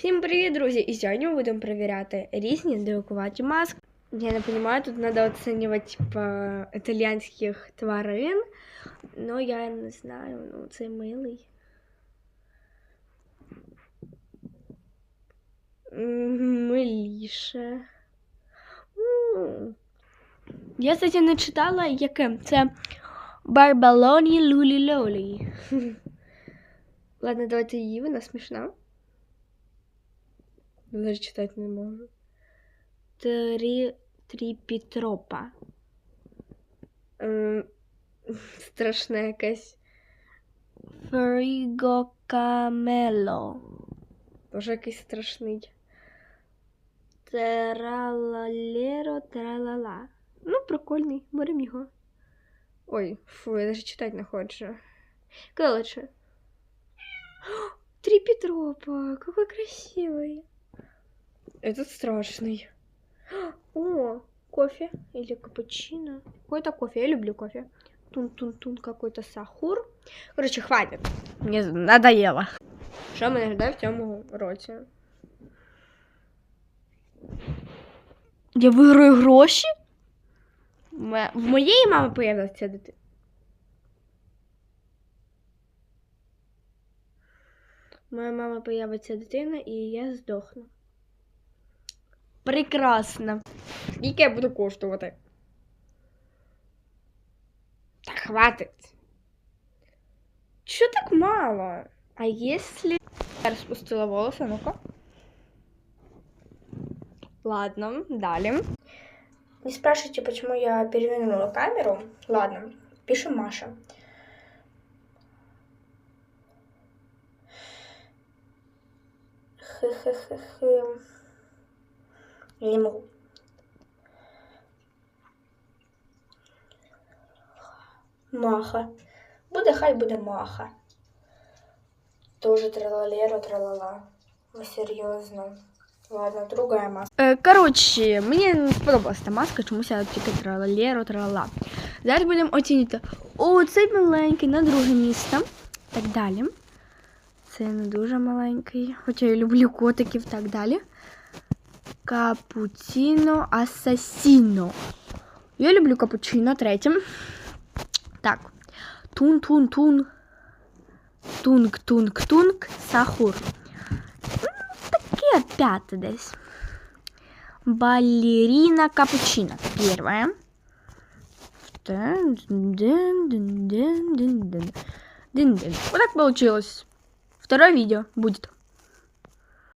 Всім привіт, друзі! І сьогодні ми будемо перевіряти різні дивакуваті маски. Я не розумію, тут треба оцінювати типа італійських тварин. Ну, я не знаю, ну це милий. Миліше. Я, кстати, не читала, яке. Це Барбалоні Лулі Лолі. Ладно, давайте її, вона смішна. Даже читати не можу. Три... Тріпітропа. Ем, страшне якесь. Фріго Камело. Боже, якийсь страшний. Тралалеро тралала. Ну, прикольний, беремо його. Ой, фу, я даже читати не хочу. Короче. Три Петропа, какой красивый. Этот страшный. О, кофе или капучино. Какой-то кофе, я люблю кофе. Тун-тун-тун, какой-то сахур. Короче, хватит. Мне надоело. Що мене ждає в цьому році? Я виграю гроші? Ме- В моєї мами появилася дитина. Моя мама появиться дитина, і я здохну. Прекрасно. Скільки я буду коштувати? Так хватить. Чё так мало? А если... Я распустила волосы, ну-ка. Ладно, далее. Не спрашивайте, почему я перевернула камеру. Ладно, пишем Маша. Хы-хы-хы-хы. Не могу. Маха. Буде хай буде маха. Тоже тралалера, тралала. Ну, серйозно. Ладно, другая маска. Е, коротше, мені не сподобалася та маска, чомусь я тільки тралалеру, тралала. Зараз будемо оцінити. О, цей маленький на друге місце. Так далі. Це не дуже маленький. Хоча я люблю котиків так далі. Капуціно асасіно. Я люблю капучино третім. Так. Тун-тун-тун. Тунг-тунг-тунг. Сахур. М, Таке п'яте десь. Балерина капучино. Первое. Дин-дин-дин-дин-дин. Дин-дин. Вот так получилось. Второе видео будет.